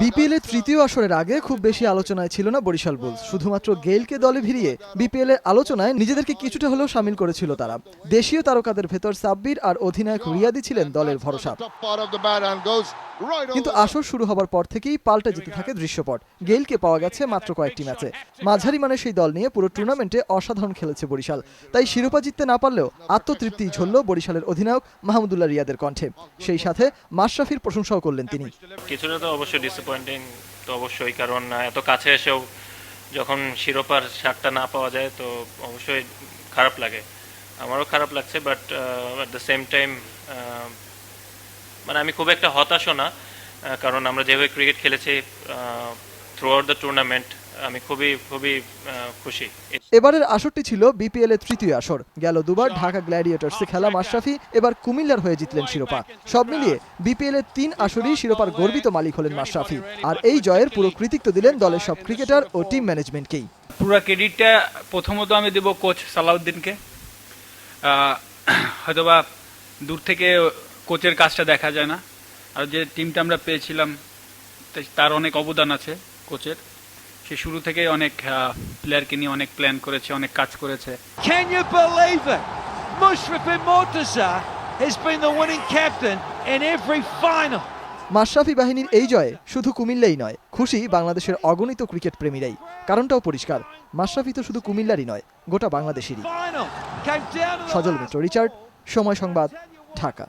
BPL এর uh, তৃতীয় আসরের আগে খুব বেশি আলোচনায় ছিল না বরিশাল বুলস। শুধুমাত্র গেইলকে দলে ভিড়িয়ে বিপিএল এর আলোচনায় নিজেদেরকে কিছুটা হলেও সামিল করেছিল তারা। দেশীয় তারকাদের ভেতর সাব্বির আর অধিনায়ক রিয়াদি ছিলেন দলের ভরসা। কিন্তু আসর শুরু হবার পর থেকেই পাল্টে যেতে থাকে দৃশ্যপট। গেইলকে পাওয়া গেছে মাত্র কয়েকটি ম্যাচে। মাঝারি মানের সেই দল নিয়ে পুরো টুর্নামেন্টে অসাধারণ খেলেছে বরিশাল। তাই শিরোপা জিততে না পারলেও আত্মতৃপ্তি ঝরল বরিশালের অধিনায়ক মাহমুদুল্লাহ রিয়াদের কণ্ঠে। সেই সাথে মাশরাফির প্রশংসাও করলেন তিনি। কিছুটা তো অবশ্যই ডিসঅ্যাপয়েন্টিং তো অবশ্যই, কারণ এত কাছে এসেও যখন শিরোপার স্বাদটা না পাওয়া যায় তো অবশ্যই খারাপ লাগে। আমারও খারাপ লাগছে but at the same time মানে আমি খুব একটা হতাশও না কারণ আমরা যেভাবে ক্রিকেট খেলেছি থ্রু আউট দ্য টুর্নামেন্ট আমি খুবই খুবই খুশি। এবারের আসরটি ছিল বিপিএল এর তৃতীয় আসর। গেল দুবার ঢাকা গ্ল্যাডিয়েটর্সে খেলা মাশরাফি এবার কুমিল্লার হয়ে জিতলেন শিরোপা। সব মিলিয়ে বিপিএল এর তিন আসরেই শিরোপার গর্বিত মালিক হলেন মাশরাফি। আর এই জয়ের পুরো কৃতিত্ব দিলেন দলের সব ক্রিকেটার ও টিম ম্যানেজমেন্টকেই। পুরো ক্রেডিটটা প্রথমত আমি দেব কোচ সালাউদ্দিনকে। আহ, হয়তোবা দূর থেকে কোচের কাজটা দেখা যায় না। আর যে টিমটা আমরা পেয়েছিলাম তার অনেক অবদান আছে কোচের। সে শুরু থেকে অনেক প্লেয়ারকে নিয়ে অনেক প্ল্যান করেছে অনেক কাজ করেছে Can you believe it? Mushrafin Mortaza has been the winning captain in every final. Mashrafe বাহিনীর এই জয়ে শুধু কুমিল্লাই নয় খুশি বাংলাদেশের অগণিত ক্রিকেট প্রেমীরাই কারণটাও পরিষ্কার মাশরাফি তো শুধু কুমিল্লারই নয় গোটা বাংলাদেশেরই সজল মিত্র রিচার্ড সময় সংবাদ ঢাকা